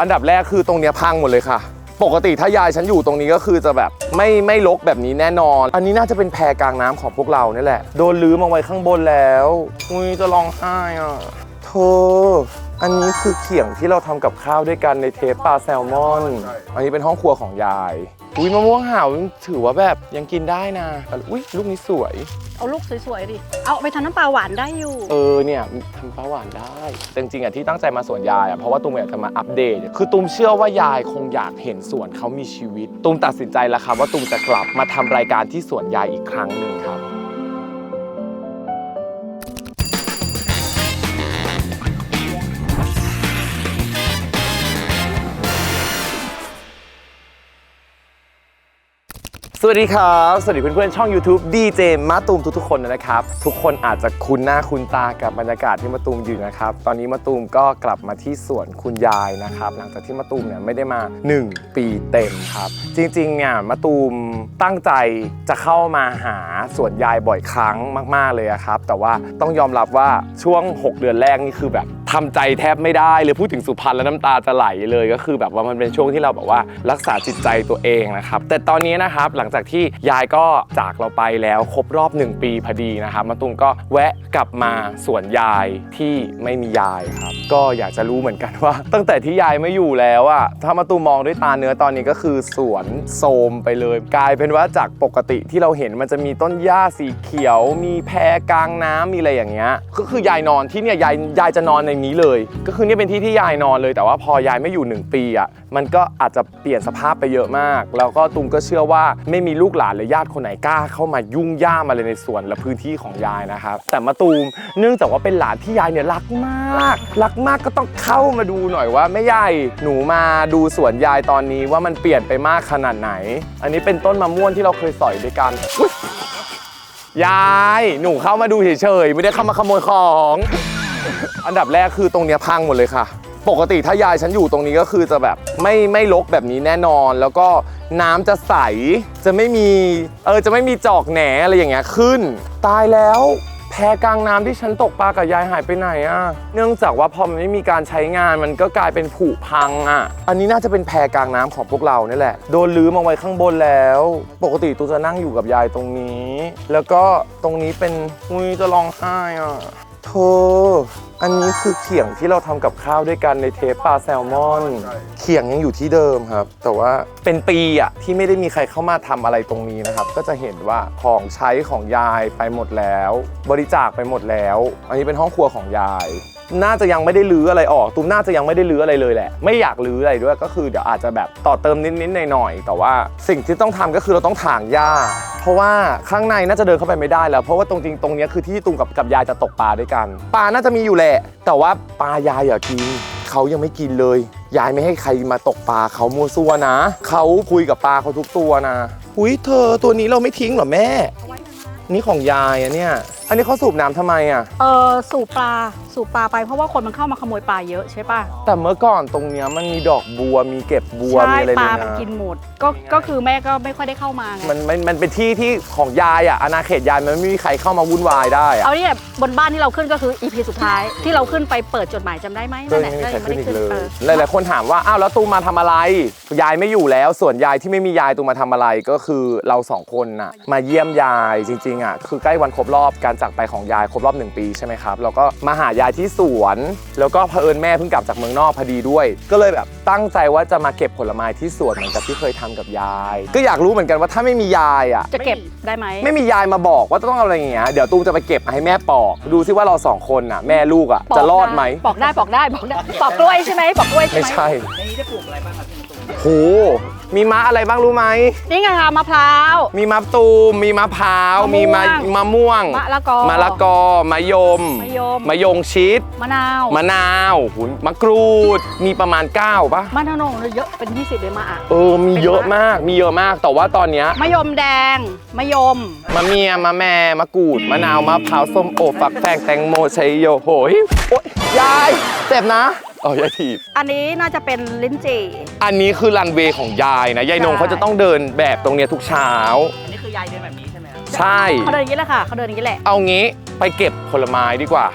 อันดับแรกคือตรงเนี้ยพังหมดเลยค่ะ ปกติถ้ายายฉันอยู่ตรงนี้ก็คือจะแบบไม่ไม่ลกแบบนี้แน่นอน อันนี้น่าจะเป็นแพกลางน้ำของพวกเราเนี่ยแหละ โดนลื้อมาไว้ข้างบนแล้วอุ้ยจะร้องไห้อะเธออันนี้คือเขียงที่เราทำกับข้าวด้วยกันในเทปปลาแซลมอน อันนี้เป็นห้องครัวของยาย อุ้ยมะม่วงห่าวถือว่าแบบยังกินได้นะอุ้ยลูกนี้สวย เอาลูกสวยๆดิ เอาไปทำน้ำปลาหวานได้อยู่ เออเนี่ยทำปลาหวานได้แต่จริงๆอะที่ตั้งใจมาสวนยายอะเพราะว่าตุ้มอยากจะมาอัปเดต คือตุ้มเชื่อว่ายายคงอยากเห็นสวนเขามีชีวิตตุ้มตัดสินใจแล้วครับว่าตุ้มจะกลับมาทำรายการที่สวนยายอีกครั้งหนึ่งครับ วัสดีครับ สวัสดีเพื่อนๆ ช่อง YouTube DJ มาตูมทุกๆคนนะครับ ทุกคนอาจจะคุ้นหน้าคุ้นตากับบรรยากาศที่มาตูมอยู่นะครับ ตอนนี้มาตูมก็กลับมาที่สวนคุณยายนะครับ หลังจากที่มาตูมเนี่ยไม่ได้มา 1 ปีเต็มครับ จริงๆเนี่ยมาตูมตั้งใจจะเข้ามาหาสวนยายบ่อยครั้งมาก ๆเลยครับ แต่ว่าต้องยอมรับว่าช่วง 6 เดือนแรกนี่คือแบบ ทำใจแทบไม่ได้เลยพูดถึงสุพรรณแล้วน้ำตาจะไหลเลยก็คือแบบว่ามันเป็นช่วงที่เราแบบว่ารักษาจิตใจตัวเองนะครับ แต่ตอนนี้นะครับหลังจากที่ยายก็จากเราไปแล้วครบรอบ 1 ปีพอดีนะครับมาตุมก็แวะกลับมาสวนยายที่ไม่มียายครับ ก็อยากจะรู้เหมือนกันว่า ตั้งแต่ที่ยายไม่อยู่แล้วอะถ้ามาตุมมองด้วยตาเนื้อตอนนี้ก็คือสวนโทมไปเลย กลายเป็นว่าจากปกติที่เราเห็นมันจะมีต้นหญ้าสีเขียว มีแพกลางน้ำมีอะไรอย่างเงี้ยก็คือยายนอนที่เนี่ยยายยายจะนอนในนี้เลย ก็คือเนี่ยเป็นที่ที่ยายนอนเลย แต่ว่าพอยายไม่อยู่หนึ่งปีอะมันก็อาจจะเปลี่ยนสภาพไปเยอะมาก แล้วก็ตุมก็เชื่อว่าไม่มีลูกหลานหรือญาติคนไหนกล้าเข้ามายุ่งย่ามอะไรในสวนและพื้นที่ของยายนะครับแต่มาตูมเนื่องจากว่าเป็นหลานที่ยายเนี่ยรักมาก รักมากก็ต้องเข้ามาดูหน่อยว่าแม่ยายหนูมาดูสวนยายตอนนี้ว่ามันเปลี่ยนไปมากขนาดไหน อันนี้เป็นต้นมะม่วงที่เราเคยสอยด้วยกันยาย หนูเข้ามาดูเฉยๆ ไม่ได้เข้ามาขโมยของ อันดับแรกคือตรงเนี้ยพังหมดเลยค่ะ ปกติถ้ายายฉันอยู่ตรงนี้ก็คือจะแบบไม่ไม่ลกแบบนี้แน่นอน แล้วก็น้ำจะใส จะไม่มีเออจะไม่มีจอกแหนอะไรอย่างเงี้ยขึ้น ตายแล้ว แพกลางน้ำที่ฉันตกปลากับยายหายไปไหนอะเนื่องจากว่าพอมันไม่มีการใช้งานมันก็กลายเป็นผุพังอะอันนี้น่าจะเป็นแพกลางน้ำของพวกเราเนี่แหละ โดนลื้อมาไว้ข้างบนแล้ว ปกติตูจะนั่งอยู่กับยายตรงนี้ แล้วก็ตรงนี้เป็นอุ้ยจะร้องไห้อะ โธออันนี้คือเขียงที่เราทำกับข้าวด้วยกันในเทปปลาแซลมอน เขียงยังอยู่ที่เดิมครับ แต่ว่าเป็นปีอะที่ไม่ได้มีใครเข้ามาทำอะไรตรงนี้นะครับ ก็จะเห็นว่าของใช้ของยายไปหมดแล้ว บริจาคไปหมดแล้ว อันนี้เป็นห้องครัวของยาย น่าจะยังไม่ได้รื้ออะไรออก ตูมน่าจะยังไม่ได้รื้ออะไรเลยแหละ ไม่อยากรื้ออะไรด้วยก็คือเดี๋ยวอาจจะแบบต่อเติมนิดๆหน่อยๆแต่ว่าสิ่งที่ต้องทำก็คือเราต้องถางหญ้า เพราะว่าข้างในน่าจะเดินเข้าไปไม่ได้แล้ว เพราะว่าตรงจริงตรงนี้คือที่ตูมกับกับยายจะตกปลาด้วยกันปลาน่าจะมีอยู่แหละ แต่ว่าปลายายอย่ากินเขายังไม่กินเลย ยายไม่ให้ใครมาตกปลาเขามัวซัวนะเขาคุยกับปลาเขาทุกตัวนะอุ้ยเธอตัวนี้เราไม่ทิ้งหรอแม่ นี่ของยายอะเนี่ย อันนี้เขาสูบน้ำทำไมอะเออสูบปลา สูบปลาไปเพราะว่าคนมันเข้ามาขโมยปลาเยอะใช่ป่ะแต่เมื่อก่อนตรงเนี้ยมันมีดอกบัวมีเก็บบัวใช่มีอะไรปเลลายมันนะกินหมดก็ก็คือแม่ก็ไม่ค่อยได้เข้ามาไงมันมันมันเป็นที่ที่ของยายอะอาณาเขตยายมันไม่มีใครเข้ามาวุ่นวายได้อะเอาเนี่ยบนบ้านที่เราขึ้นก็คือ EP สุดท้ายที่เราขึ้นไปเปิดจดหมายจำได้ไหมก็นั่นแหยัละงไม่มีใครขึ้นอีกเลยเออหลายๆคนถามว่าอ้าวแล้วตูมมาทำอะไร ยายไม่อยู่แล้ว ส่วนยายที่ไม่มียายตูมมาทำอะไรก็คือเราสองคนน่ะมาเยี่ยมยายจริงๆอะคือใกล้วันครบรอบการจากไปของยายครบรอบหนึ่งปีใช่ไหมครับเราก็มาหายายที่สวน แล้วก็เผอิญแม่เพิ่งกลับจากเมืองนอกพอดีด้วย ก็เลยแบบตั้งใจว่าจะมาเก็บผลไม้ที่สวนเหมือนกับที่เคยทำกับยาย ก็อยากรู้เหมือนกันว่าถ้าไม่มียายอะ จะเก็บได้ไหมไม่มียายมาบอกว่าต้องเอาอะไรอย่างเงี้ย เดี๋ยวตูมจะไปเก็บมาให้แม่ปอก ดูซิว่าเราสองคนน่ะแม่ลูกอะปกจะรอดไหม ปอกได้ปอกได้ปอกได้ปอกกล้วยใช่ไหมปอกกล้วยใช่ไม่ไหมใช่ ในนี้ได้ปลูกอะไรบ้างครับพี่ตุ้ม โห มีมะอะไรบ้างรู้ไหม นี่ไงคะมะพร้าว มีมะตูม มีมะพร้าว มะม่วงมีมะมะม่วงมะละกอมะละกอมะยมมะยม มะยงชิด มะนาวมะนาวหุยมะกรูด มีประมาณ9ปะมะนาวโหนงเยอะเป็น 20เลยมะอะเออ มีเยอะมาก มีเยอะมาก แต่ว่าตอนเนี้ยมะยมแดง มะยม มะเมียมะแม่มะกรูด มะนาว มะพร้าว ส้มโอ ฝักแฟงแตงโม ชัยโย โหยโอ๊ยยาย เจ็บนะ อ๋อยายถีบ อันนี้น่าจะเป็นลิ้นจี่ อันนี้คือรันเวย์ของยายนะ ยายนงเขาจะต้องเดินแบบตรงเนี้ยทุกเช้า อันนี้คือยายเดินแบบนี้ใช่ไหมใช่ เขาเดินอย่างนี้แหละค่ะ เขาเดินอย่างนี้แหละ เอางี้ไปเก็บผลไม้ดีกว่า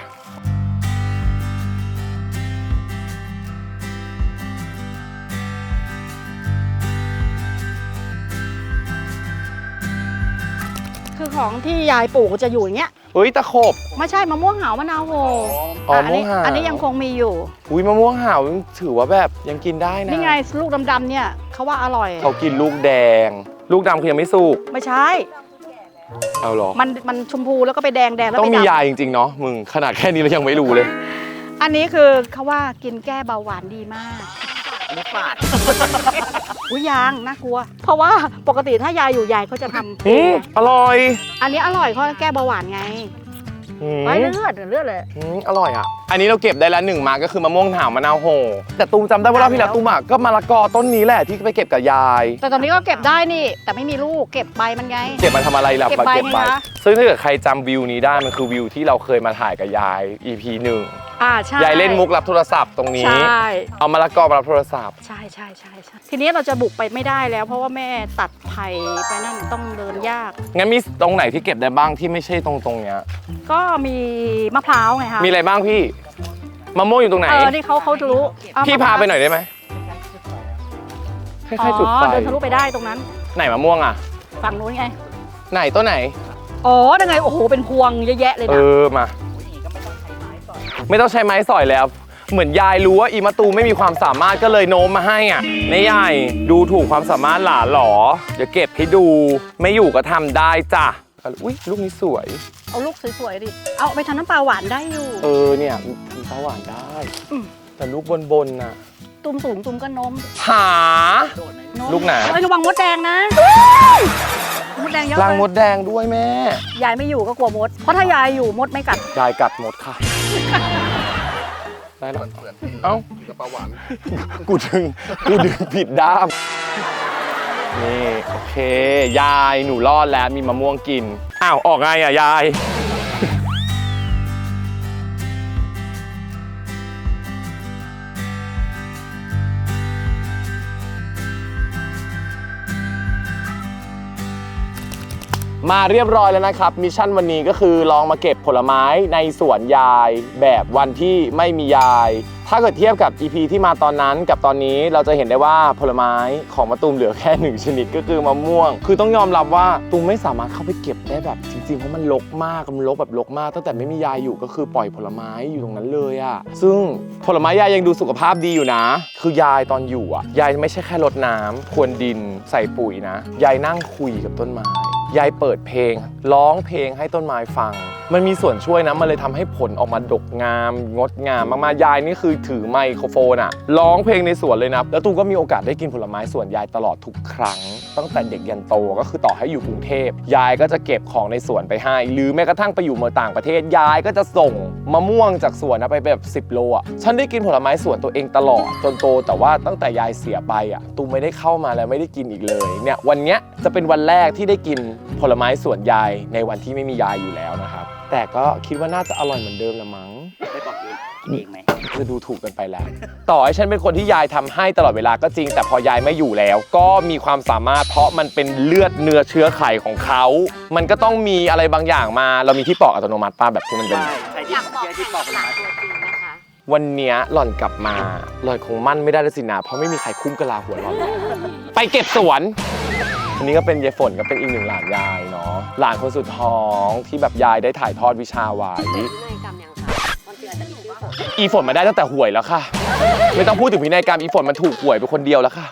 คือของที่ยายปลูกจะอยู่อย่างเงี้ย เฮ้ยตะขบ ไม่ใช่มะม่วงหาวมะนาวโหอ๋ออันนี้มะม่วงหาว อันนี้ยังคงมีอยู่ อุ้ยมะม่วงห่าวถือว่าแบบยังกินได้นะนี่ไงลูกดำๆเนี่ยเขาว่าอร่อย เขากินลูกแดง ลูกดำคือยังไม่สุกไม่ใช่ เอาเหรอมันมันชมพูแล้วก็ไปแดงแดงแล้วต้องไปมีดำยาจริงๆเนาะมึงขนาดแค่นี้เรายังไม่รู้เลย อันนี้คือเขาว่ากินแก้เบาหวานดีมาก อันนี้ฝาด อุ้ยยางน่ากลัว เพราะว่าปกติถ้ายายอยู่ยายเขาจะทำอืมอร่อยอันนี้อร่อยเพราะแก้เบาหวานไงอืมไว้เลือดเลือดเลย อืมอร่อยอะ อันนี้เราเก็บได้แล้วหนึ่งมาก็คือมะม่วงห่าวมะนาวโหแต่ตูมจำได้ว่ารอบที่แล้วตูมอะก็มะละกอต้นนี้แหละที่ไปเก็บกับยาย แต่ตอนนี้ก็เก็บได้นี่ แต่ไม่มีลูกเก็บใบมันไง เก็บมาทำอะไรล่ะเก็บใบไงคะ ซึ่งถ้าเกิดใครจำวิวนี้ได้มันคือวิวที่เราเคยมาถ่ายกับยาย EP หนึ่ง อ่าใช่ยายเล่นมุกรับโทรศัพท์ตรงนี้ ใช่เอามะละกอมารับโทรศัพท์ ใช่ใช่ใช่ใช่ทีนี้เราจะบุกไปไม่ได้แล้ว เพราะว่าแม่ตัดไผ่ไปนั่นต้องเดินยาก งั้นมีตรงไหนที่เก็บได้บ้างที่ไม่ใช่ตรงตรงเนี้ย ก็มีมะพร้าวไงคะมีอะไรบ้างพี่มะม่วงอยู่ตรงไหน เออ นี่เขาเขาจะรู้เอพี่มะพพาร้วไปหน่อยได้ไหมคอ๋ล้ายๆจุดอไฟเดินทะลุไปได้ตรงนั้น ไหนมะม่วงอะ ฝั่งนู้นไง ไหนต้นไหน อ๋อยังไง โอ้โห เป็นพวงเยอะแยะเลยเอนะอมา ไม่ต้องใช้ไม้สอยแล้วเหมือนยายรู้ว่าอีมาตูมไม่มีความสามารถก็เลยโน้มมาให้อะในยายดูถูกความสามารถหลานหรอเดี๋ยวเก็บให้ดูไม่อยู่ก็ทำได้จ้ะอุ้ยลูกนี้สวย เอาลูกสวยๆดิ เอาไปทำน้ำปลาหวานได้อยู่ เออเนี่ยทำปลาหวานได้อืมแต่ลูกบนๆน่ะ ตุ้มสูงตุ้มก็นมหานมลูกไหนเอ้ยระวังมดแดงนะมดแดงเยอะล้างเลยมดแดงด้วยแม่ยายไม่อยู่ก็กลัวมด เพราะถ้ายายอยู่มดไม่กัด ยายกัดหมดค่ะ ได้แล้วเอ้าปลาหวานกูดึงกูดึงผิดด้าม นี่ โอเค ยายหนูรอดแล้วมีมะม่วงกิน อ้าว ออกไงอะ ยาย มาเรียบร้อยแล้วนะครับมิชชั่นวันนี้ก็คือลองมาเก็บผลไม้ในสวนยาย แบบวันที่ไม่มียาย ถ้าเกิดเทียบกับ EP ที่มาตอนนั้นกับตอนนี้เราจะเห็นได้ว่าผลไม้ของมะตูมเหลือแค่หนึ่งชนิดก็คือมะม่วง คือต้องยอมรับว่าตูมไม่สามารถเข้าไปเก็บได้แบบจริงๆเพราะมันรกมากมันรกแบบรกมาก ตั้งแต่ไม่มียายอยู่ก็คือปล่อยผลไม้อยู่ตรงนั้นเลยอะซึ่งผลไม้ยายยังดูสุขภาพดีอยู่นะ คือยายตอนอยู่อะยายไม่ใช่แค่รดน้ำพรวนดินใส่ปุ๋ยนะ ยายนั่งคุยกับต้นไม้ ยายเปิดเพลง ร้องเพลงให้ต้นไม้ฟัง มันมีส่วนช่วยนะมันเลยทำให้ผลออกมาดกงาม งดงามมากๆยายนี่คือถือไมโครโฟนอะร้องเพลงในสวนเลยนะแล้วตูก็มีโอกาสได้กินผลไม้สวนยายตลอดทุกครั้ง ตั้งแต่เด็กยันโตก็คือต่อให้อยู่กรุงเทพยายก็จะเก็บของในสวนไปให้ หรือแม้กระทั่งไปอยู่เมืองต่างประเทศยายก็จะส่งมะม่วงจากสวนนะไปแบบ 10 โลอะฉันได้กินผลไม้สวนตัวเองตลอดจนโต แต่ว่าตั้งแต่ยายเสียไปอะตูไม่ได้เข้ามาแล้วไม่ได้กินอีกเลยเนี่ยวันเนี้ยจะเป็นวันแรกที่ได้กินผลไม้สวนยายในวันที่ไม่มียายอยู่แล้วนะครับ แต่ก็คิดว่าน่าจะอร่อยเหมือนเดิมละมั้ง ได้บอกเองกินเองไหมจะดูถูกกันไปแล้ว ต่อให้ฉันเป็นคนที่ยายทำให้ตลอดเวลาก็จริง แต่พอยายไม่อยู่แล้ว ก็มีความสามารถเพราะมันเป็นเลือดเนื้อเชื้อไขของเขา มันก็ต้องมีอะไรบางอย่างมา เรามีที่ปอกอัตโนมัติป้าแบบที่มันเป็น ใช่ใช่ที่อยากบอกยายที่ปอกผลหลาไม้ตัวจริงนะคะ วันเนี้ยหล่อนกลับมา หล่อนคงมั่นไม่ได้แล้วสินะเพราะไม่มีใครคุ้มกะลาหัวหล่อน ไปเก็บสวน อันนี้ก็เป็นยายฝนก็เป็นอีกหนึ่งหลานยายเนาะหลานคนสุดท้องที่แบบยายได้ถ่ายทอดวิชาไว้พินัยกรรมยังคะวันเดือนจะมีชื่อฝนอีฝนมาได้ตั้งแต่หวยแล้วค่ะ ไม่ต้องพูดถึงพินัยกรรมอีฝนมันถูกหวยไปคนเดียวแล้วค่ะ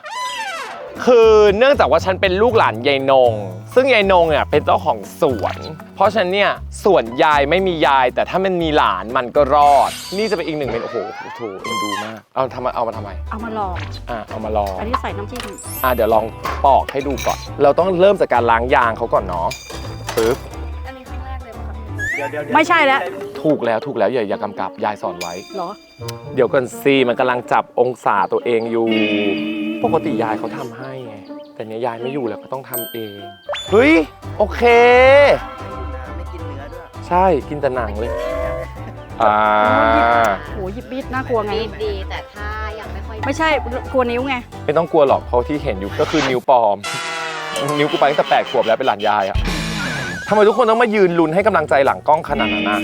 คือเนื่องจากว่าฉันเป็นลูกหลานยายนง ซึ่งยายนงเนี่ยเป็นเจ้าของสวน เพราะฉะนั้นเนี่ยสวนยายไม่มียาย แต่ถ้ามันมีหลานมันก็รอด นี่จะเป็นอีกหนึ่งเป็นโอ้โหโถเอ็นดูมาก เอาทำมาเอามาทำไมเอามาลอง อะเอามาลองอันนี้ใส่น้ำจิ้มอะเดี๋ยวลองปอกให้ดูก่อน เราต้องเริ่มจากการล้างยางเขาก่อนเนาะปึ๊บ เดี๋ยวเดี๋ยวเดี๋ยวไม่ใช่แล้วถูกแล้วถูกแล้วอย่าอย่ากำกับยายสอนไว้ เหรอ เดี๋ยวก่อนซีมันกำลังจับองศาตัวเองอยู่ ปกติยายเขาทำให้ไง แต่เนี้ยยายไม่อยู่แล้วก็ต้องทำเอง เฮ้ย โอเค ไม่กินเนื้อด้วยใช่กินแต่หนังเลย อ่า โหหยิบบิดน่ากลัวไง ดีดีแต่ถ้ายังไม่ค่อยไม่ใช่กลัวนิ้วไง ไม่ต้องกลัวหรอกเพราะที่เห็นอยู่ก็คือนิ้วปลอม นิ้วกูไปตั้งแต่แปดขวบแล้วเป็นหลานยายอะ ทำไมทุกคนต้องมายืนลุ้นให้กำลังใจหลังกล้องขนาดนั้นนะ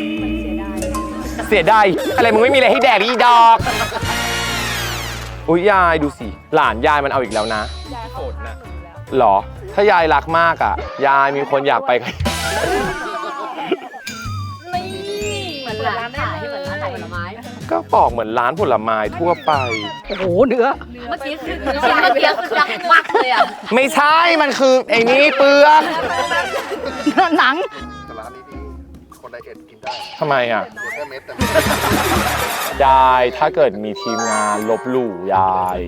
เสียดายอะไรมึงไม่มีอะไรให้แดกอีดอกอุ้ยยายดูสิ หลานยายมันเอาอีกแล้วนะยายเขาหรอ ถ้ายายรักมากอะ ยายมีคนอยากไปกับเหมือนร้านขายเหมือนร้านขายผลไม้ ก็ปอกเหมือนร้านผลไม้ทั่วไป โอ้โหเนื้อ เมื่อกี้คือเสียงเมื่อกี้คือดังปักเลยอะ ไม่ใช่ มันคือไอ้นี่เปลือก หนัง แต่ร้านนี้ดีคนไดเอทกินได้ทำไมอะ เดี๋ยวแค่เม็ดแต่ยายถ้าเกิดมีทีมงานลบหลู่ยาย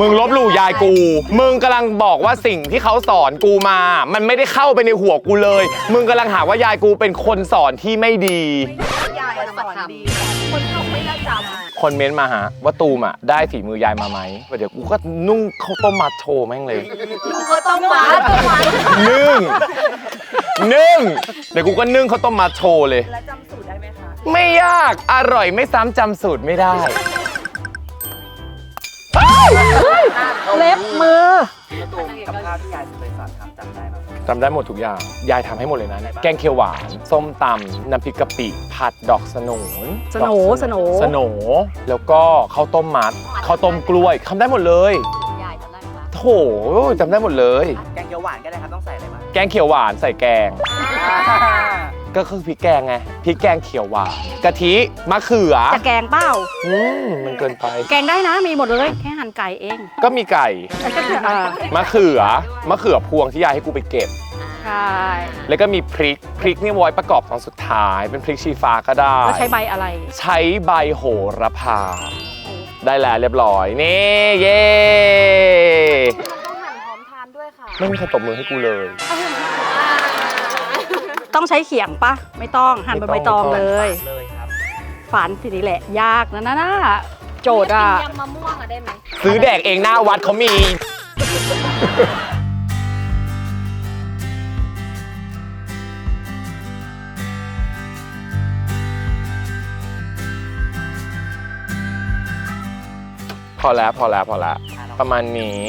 มึงลบหลู่ยายกู มึงกำลังบอกว่าสิ่งที่เขาสอนกูมา มันไม่ได้เข้าไปในหัวกูเลย มึงกำลังหาว่ายายกูเป็นคนสอนที่ไม่ดีคน เม้นต์มาหาว่าตูมอะได้ฝีมือยายมาไหมเดี๋ยวกูก็นุ่งข้าวต้มมัดโชว์แม่งเลยลุงเขาต้องหวานต้องหวานนึ่ง นึ่ง เดี๋ยวกูก็นึ่งข้าวต้มมัดโชว์เลย แล้วจำสูตรได้ไหมคะ ไม่ยาก อร่อยไม่ซ้ำจำสูตรไม่ได้ เล็บมือแล้วตูมกับข้าวที่ยายเคยสอนทำจำได้ไหม จำได้หมดทุกอย่าง ยายทำให้หมดเลยนะ แกงเขียวหวาน ส้มตำน้ำพริกกะปิ ผัดดอกสโหนสโหนดอกสโหน สโหนแล้วก็ข้าวต้มมัดข้าวต้มกล้วยทำได้หมดเลย ยายจำได้ไหมคะโถจำได้หมดเลย แกงเขียวหวานก็ได้ครับต้องใส่อะไรบ้างแกงเขียวหวานใส่แกง ก็คือพริกแกงไงพริกแกงเขียวหวานกะทิมะเขือจะแกงเปล่า อืมมันเกินไป แกงได้นะมีหมดเลย แค่หั่นไก่เองก็มีไก่อ่ามะเขือมะเขือพวงที่ยายให้กูไปเก็บ ใช่แล้วก็มีพริกพริกนี่ไว้ประกอบตอนสุดท้าย เป็นพริกชี้ฟ้าก็ได้ แล้วใช้ใบอะไร ใช้ใบโหระพา ได้แล้วเรียบร้อยนี่เย้ ต้องหั่นพร้อมทานด้วยค่ะ ไม่มีใครตบมือให้กูเลย ต้องใช้เขียงปะไม่ต้องหั่นเป็นใบตองเลย เลยครับฝานทีนี้แหละ ยากนะนะนะโจทย์อะยำมะม่วงอะได้ไหมซื้อแดกเองหน้าวัดเขามี พอแล้วพอแล้วพอแล้วประมาณนี้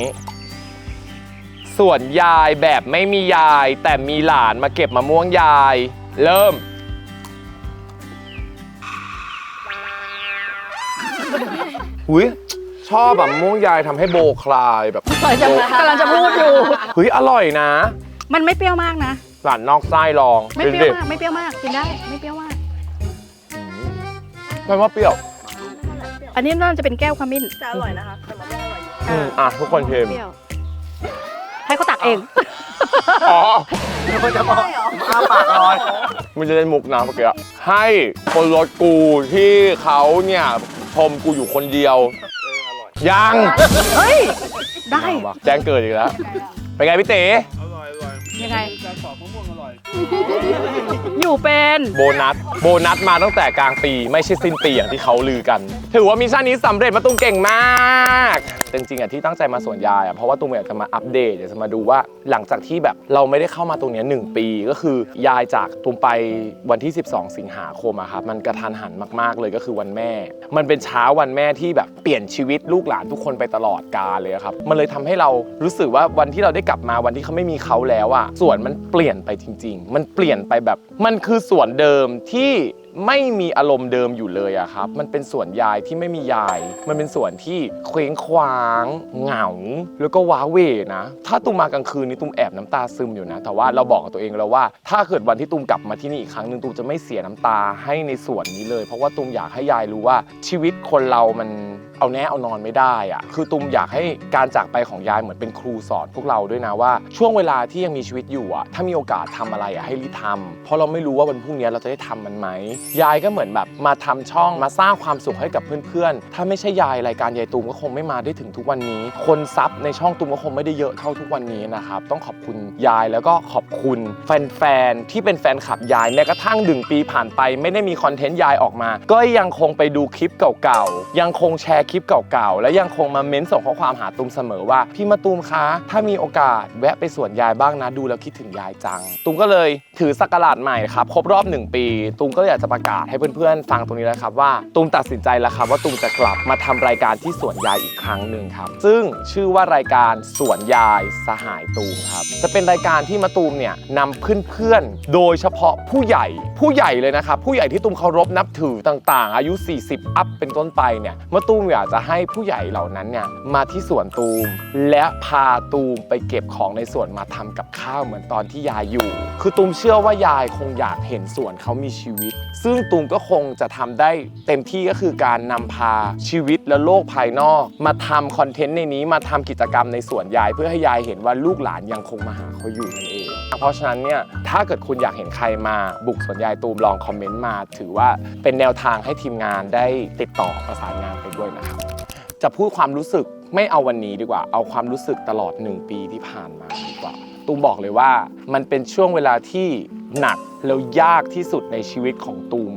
ส่วนยายแบบไม่มียาย แต่มีหลานมาเก็บมะม่วงยาย เริ่ม หุยชอบแบบมะม่วงยายทำให้โบคลายแบบกำลังจะกำลังจะพูดอยู่เฮ้ยอร่อยนะ มันไม่เปรี้ยวมากนะ หลานนอกไส้ลองไม่เปรี้ยวมากไม่เปรี้ยวมากกินได้ไม่เปรี้ยวมาก ไม่ว่าเปรี้ยวอันนี้น่าจะเป็นแก้วขมิ้นจะอร่อยนะคะแต่มะม่วงอร่อยอยู่อืมอะทุกคนเค็มเปรี้ยว ให้เขาตักเอง อ๋อมันจะบอกอ้าปากลอยมันจะเล่นมุกนะเมื่อกี้ให้คนรถกูที่เขาเนี่ยชมกูอยู่คนเดียวยังเฮ้ย ได้เอาว่ะแจ้งเกิดอีกแล้ว เป็นไงพี่เต๋ ยังไงอ อยู่เป็นโบนัส โบนัสมาตั้งแต่กลางปีไม่ใช่สิ้นปีอย่างที่เขาลือกัน ถือว่ามิชชั่นนี้สำเร็จมาตุ้มเก่งมากจริงๆอะที่ตั้งใจมาสวนยายอะเพราะว่าตุ้มอยากจะมาอัปเดตอยากจะมาดูว่าหลังจากที่แบบเราไม่ได้เข้ามาตรงเนี้ยหนึ่งปีก็คือยายจากตุ้มไปวันที่ 12 สิงหาคมอะครับมันกระทันหันมากๆเลยก็คือวันแม่ มันเป็นเช้าวันแม่ที่แบบเปลี่ยนชีวิตลูกหลานทุกคนไปตลอดกาลเลยอะครับมันเลยทำให้เรารู้สึกว่าวันที่เราได้กลับมาวันที่เขาไม่มีเขาแล้วอะสวนมันเปลี่ยนไปจริงๆมันเปลี่ยนไปแบบมันคือสวนเดิมที่ ไม่มีอารมณ์เดิมอยู่เลยอะครับ มันเป็นสวนยายที่ไม่มียาย มันเป็นสวนที่เคว้งคว้าง เหงา แล้วก็ว้าเหวนะ ถ้าตุ้มมากลางคืนนี้ตุ้มแอบน้ำตาซึมอยู่นะ แต่ว่าเราบอกกับตัวเองแล้วว่า ถ้าเกิดวันที่ตุ้มกลับมาที่นี่อีกครั้งหนึ่งตุ้มจะไม่เสียน้ำตาให้ในสวนนี้เลย เพราะว่าตุ้มอยากให้ยายรู้ว่าชีวิตคนเรามันเอาแน่เอานอนไม่ได้อะคือตุมอยากให้การจากไปของยายเหมือนเป็นครูสอนพวกเราด้วยนะว่า ช่วงเวลาที่ยังมีชีวิตอยู่อะถ้ามีโอกาสทำอะไรอะให้รีบทำเพราะเราไม่รู้ว่าวันพรุ่งนี้เราจะได้ทำมันไหมยายก็เหมือนแบบมาทำช่องมาสร้างความสุขให้กับเพื่อนๆ ถ้าไม่ใช่ยายรายการยายตูมก็คงไม่มาได้ถึงทุกวันนี้ คนซับในช่องตูมก็คงไม่ได้เยอะเท่าทุกวันนี้นะครับ ต้องขอบคุณยายแล้วก็ขอบคุณแฟนๆ ที่เป็นแฟนคลับยายแม้กระทั่งหนึ่งปีผ่านไป ไม่ได้มีคอนเทนต์ยายออกมา ก็ยังคงไปดูคลิปเก่าๆ ยังคงแชร์คลิปเก่าๆ และยังคงมาเม้นส่งข้อความหาตูมเสมอว่าพี่มาตูมคะถ้ามีโอกาสแวะไปสวนยายบ้างนะดูแล้วคิดถึงยายจังตูมก็เลยถือสักราชใหม่ครับครบรอบ 1 ปีตูมก็อยากจะประกาศให้เพื่อนๆ ฟังตรงนี้แล้วครับว่าตูมตัดสินใจแล้วครับว่าตูมจะกลับมาทำรายการที่สวนยายอีกครั้งหนึ่งครับ ซึ่งชื่อว่ารายการสวนยายสหายตูมครับ จะเป็นรายการที่มาตูมเนี่ยนำเพื่อนๆ โดยเฉพาะผู้ใหญ่ผู้ใหญ่เลยนะครับ ผู้ใหญ่ที่ตุมเคารพนับถือต่างๆ อายุ 40 อัพเป็นต้นไปเนี่ยมะตูมอยากจะให้ผู้ใหญ่เหล่านั้นเนี่ยมาที่สวนตูม และพาตูมไปเก็บของในสวนมาทำกับข้าวเหมือนตอนที่ยายอยู่ คือตูมเชื่อว่ายายคงอยากเห็นสวนเขามีชีวิตซึ่งตูมก็คงจะทำได้เต็มที่ก็คือการนำพาชีวิตและโลกภายนอก มาทำคอนเทนต์ในนี้มาทำกิจกรรมในสวนยาย เพื่อให้ยายเห็นว่าลูกหลานยังคงมาหาเขาอยู่นั่นเอง เพราะฉะนั้นเนี่ยถ้าเกิดคุณอยากเห็นใครมาบุกสวนยายตูมลองคอมเมนต์มา ถือว่าเป็นแนวทางให้ทีมงานได้ติดต่อประสานงานไปด้วยนะครับ จะพูดความรู้สึกไม่เอาวันนี้ดีกว่า เอาความรู้สึกตลอด 1 ปีที่ผ่านมาดีกว่า ตูมบอกเลยว่ามันเป็นช่วงเวลาที่หนัก แล้วยากที่สุดในชีวิตของตูม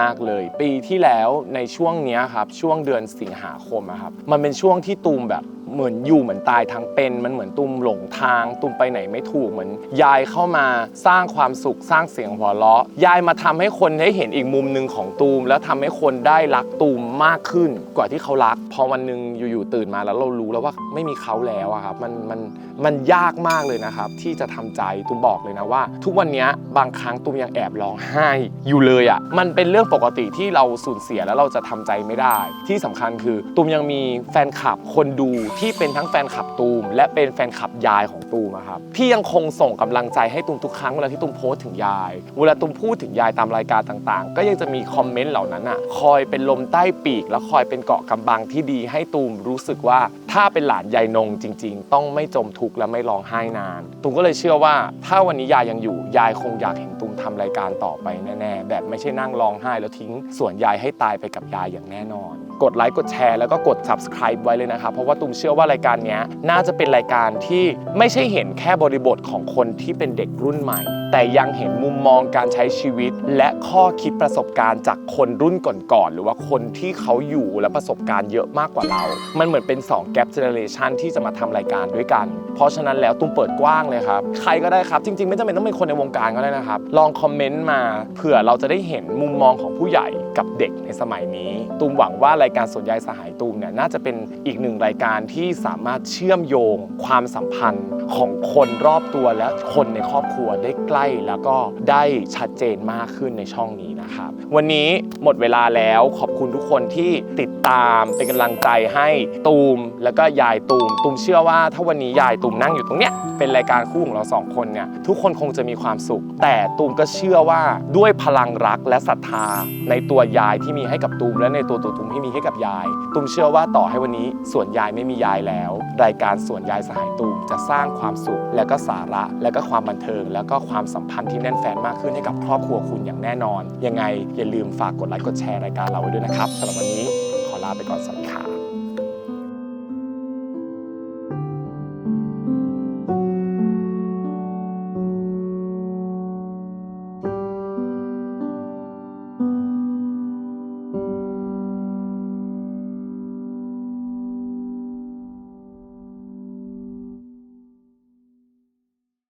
มาก ๆ เลย ปีที่แล้วในช่วงเนี้ยครับช่วงเดือนสิงหาคมอะครับมันเป็นช่วงที่ตูมแบบ เหมือนอยู่เหมือนตายทั้งเป็น มันเหมือนตูมหลงทางตูมไปไหนไม่ถูกเหมือนยายเข้ามาสร้างความสุขสร้างเสียงหัวเราะ ยายมาทำให้คนได้เห็นอีกมุมหนึ่งของตูม แล้วทำให้คนได้รักตูมมากขึ้นกว่าที่เขารัก พอวันหนึ่งอยู่ๆตื่นมาแล้วเรารู้แล้วว่าไม่มีเขาแล้วอะครับมันมันมันยากมากเลยนะครับ ที่จะทำใจตูมบอกเลยนะว่า ทุกวันนี้บางครั้งตูมยังแอบร้องไห้อยู่เลยอะมันเป็นเรื่องปกติที่เราสูญเสียแล้วเราจะทำใจไม่ได้ ที่สำคัญคือตูมยังมีแฟนคลับคนดูที่ที่เป็นทั้งแฟนคลับตูม และเป็นแฟนคลับยายของตูมอะครับที่ยังคงส่งกำลังใจให้ตูมทุกครั้งเวลาที่ตูมโพสต์ถึงยาย เวลาตูมพูดถึงยายตามรายการต่างๆ ก็ยังจะมีคอมเมนต์เหล่านั้นอะคอยเป็นลมใต้ปีก และคอยเป็นเกาะกำบังที่ดีให้ตูมรู้สึกว่าถ้าเป็นหลานยายนงจริง ๆ ต้องไม่จมทุกข์และไม่ร้องไห้นานตูมก็เลยเชื่อว่า ถ้าวันนี้ยายยังอยู่ยายคงอยากเห็นตูมทำรายการต่อไปแน่ๆแบบไม่ใช่นั่งร้องไห้ แล้วทิ้งส่วนยายให้ตายไปกับยายอย่างแน่นอน กดไลค์กดแชร์แล้วก็กด subscribe ไว้เลยนะครับเพราะว่าตูมเชื่อว่ารายการนี้น่าจะเป็นรายการที่ไม่ใช่เห็นแค่บริบทของคนที่เป็นเด็กรุ่นใหม่ แต่ยังเห็นมุมมองการใช้ชีวิต และข้อคิดประสบการณ์จากคนรุ่นก่อนๆหรือว่าคนที่เขาอยู่และประสบการณ์เยอะมากกว่าเรา มันเหมือนเป็น2 gap generation ที่จะมาทำรายการด้วยกัน เพราะฉะนั้นแล้วตุ้มเปิดกว้างเลยครับ ใครก็ได้ครับ จริงๆ ไม่จำเป็นต้องเป็นคนในวงการก็ได้นะครับ ลองคอมเมนต์มาเผื่อเราจะได้เห็นมุมมองของผู้ใหญ่กับเด็กในสมัยนี้ตูมหวังว่ารายการสวนยายสหายตูมเนี่ยน่าจะเป็นอีกหนึ่งรายการที่สามารถเชื่อมโยงความสัมพันธ์ของคนรอบตัวและคนในครอบครัวได้ใกล้แล้วก็ได้ชัดเจนมากขึ้นในช่องนี้นะครับ วันนี้หมดเวลาแล้วขอบคุณทุกคนที่ติดตามเป็นกำลังใจให้ตูมแล้วก็ยายตูมตูมเชื่อว่าถ้าวันนี้ยายตูมนั่งอยู่ตรงเนี้ยเป็นรายการคู่ของเราสองคนเนี่ยทุกคนคงจะมีความสุข แต่ตูมก็เชื่อว่าด้วยพลังรักและศรัทธาในตัวยายที่มีให้กับตูมและในตัวตัวตูมที่มีให้กับยาย ตูมเชื่อว่าต่อให้วันนี้ส่วนยายไม่มียายแล้ว รายการส่วนยายสหายตูมจะสร้างความสุข และก็สาระ และก็ความบันเทิง แล้วก็ความสัมพันธ์ที่แน่นแฟนมากขึ้นให้กับครอบครัวคุณอย่างแน่นอน ยังไงอย่าลืมฝากกดไลค์กดแชร์รายการเราไว้ด้วยนะครับสำหรับวันนี้ขอลาไปก่อนสวัสดีครับ